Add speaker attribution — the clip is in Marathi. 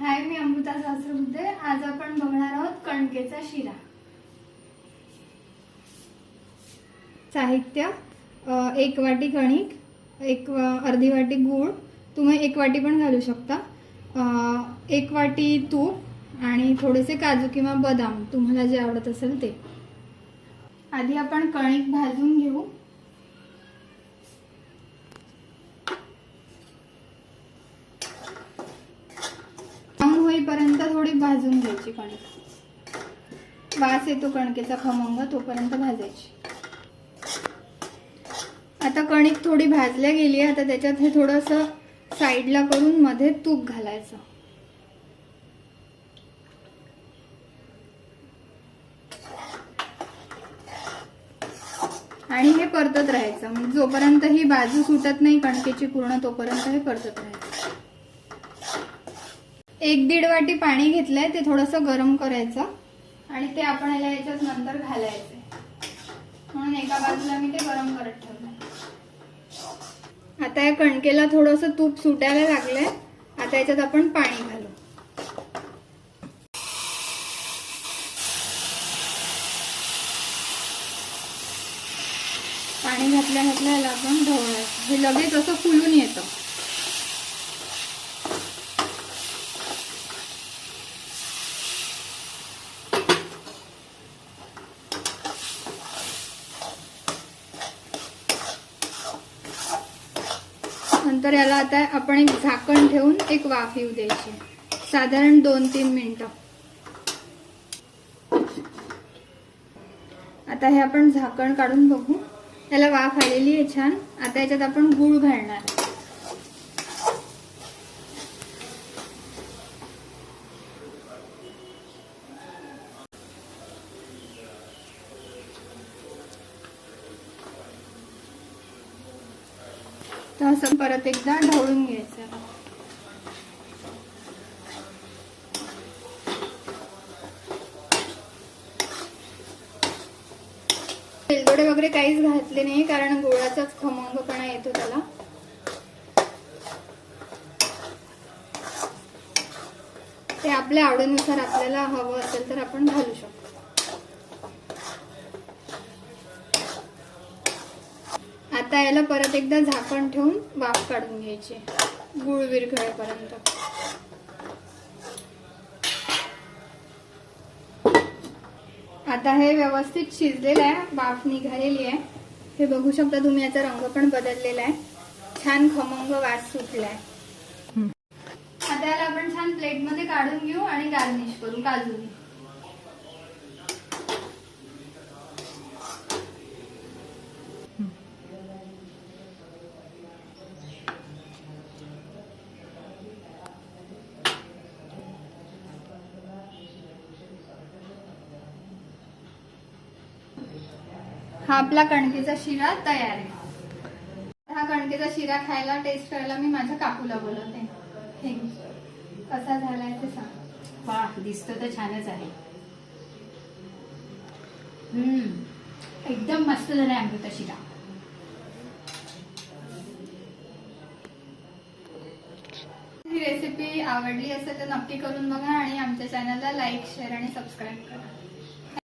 Speaker 1: हाय मी अमृता सहस्रबुद्धे आज आपण बघणार आहोत कणकेचा शिरा. साहित्य एक वाटी कणिक एक वा- अर्धी वाटी गूळ तुम्ही एक वाटी पण घालू शकता. एक वाटी तूप आणि थोडेसे काजू किंवा बदाम तुम्हाला जे आवडत असेल ते. आधी आपण कणिक भाजून घेऊ. भाजून घ्यायची कणिक. वास येतो कणकेचा खमंग तोपर्यंत भाजायची. आता कणिक थोडी भाजल्या गेली आता त्याच्यात हे थोडंसं साईडला करून मध्ये तूप घालायचं. आणि हे परतत राहायचं. म्हणजे जोपर्यंत ही बाजू सुटत नाही कणकेची पूर्ण तोपर्यंत हे परतत राहायचं. एक दीड वाटी पाणी घेतलंय ते थोडंसं गरम करायचं आणि ते आपण याला याच्यात नंतर घालायचे. म्हणून एका बाजूला मी ते गरम करत ठेवलंय. आता या कणकेला थोडंसं तूप सुटायला लागलंय. आता याच्यात आपण पाणी घालू. पाणी घातल्या घातल्या याला आपण ढवळायचं. हे लगेच असं फुलून येतं. नंतर याला आता आपण एक झाकण ठेवून एक वाफ येऊ द्यायची. साधारण दोन तीन मिनिट. आता हे आपण झाकण काढून बघू. त्याला वाफ आलेली आहे छान. आता याच्यात आपण गूळ घालणार. तर असं परत एकदा ढवळून घ्यायचं. तेलगोडे वगैरे काहीच घातले नाही कारण गुळाचाच खमंगपणा येतो त्याला. ते आपल्या आवडीनुसार आपल्याला हवं असेल तर आपण घालू शकतो. आता याला परत एकदा झाकण ठेवून वाफ काढून घ्यायची. गुळ विरघळेपर्यंत. आता हे व्यवस्थित शिजलेलं आहे. वाफ निघालेली आहे. हे बघू शकता तुम्ही याचा रंग पण बदललेला आहे. छान खमंग वास सुटलाय. आता याला आपण छान प्लेटमध्ये काढून घेऊ आणि गार्निश करू. काजूनी. हा आपला कणकेचा शिरा तयार आहे. हा कणकेचा शिरा खायला टेस्ट करायला मी माझ्या काकूला बोलवते. हे. कसा झालाय ते सांग.
Speaker 2: वा दिसतो तर छानच आहे. हम्म. एकदम मस्त झालाय अमृता शिरा.
Speaker 1: ही रेसिपी आवडली असेल तर नक्की करून बघा आणि आमच्या चॅनलला लाईक शेअर आणि सबस्क्राईब करा.